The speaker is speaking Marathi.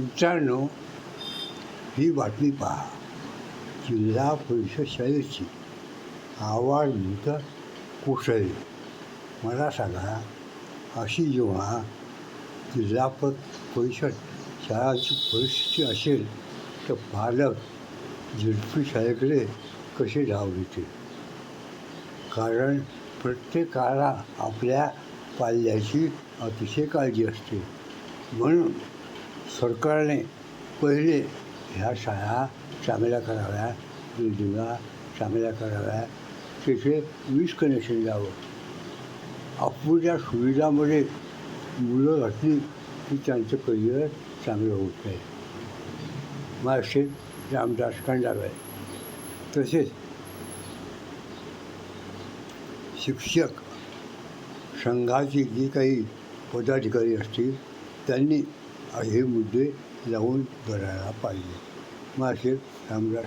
मित्रांनो ही बातमी पहा. जिल्हा परिषद शाळेची आवाज मृत कोसळली मला सांगा अशी जेव्हा जिल्हा परिषद शाळाची परिस्थिती असेल तर पालक झिडपी शाळेकडे कसे धाव देतील कारण प्रत्येकाला आपल्या पाल्याची अतिशय काळजी असते. म्हणून सरकारने पहिले ह्या शाळा चांगल्या कराव्या बिल्डिंगा चांगल्या कराव्या तिथे वीज कनेक्शन द्यावं. अपुऱ्या सुविधामध्ये मुलं घातली की त्यांचं करिअर चांगलं होत नाही मासे रामदास आहे तसेच शिक्षक संघाची जी काही पदाधिकारी असतील त्यांनी हे मुद्दे जाऊन धरायला पाहिजे. मासे रामदास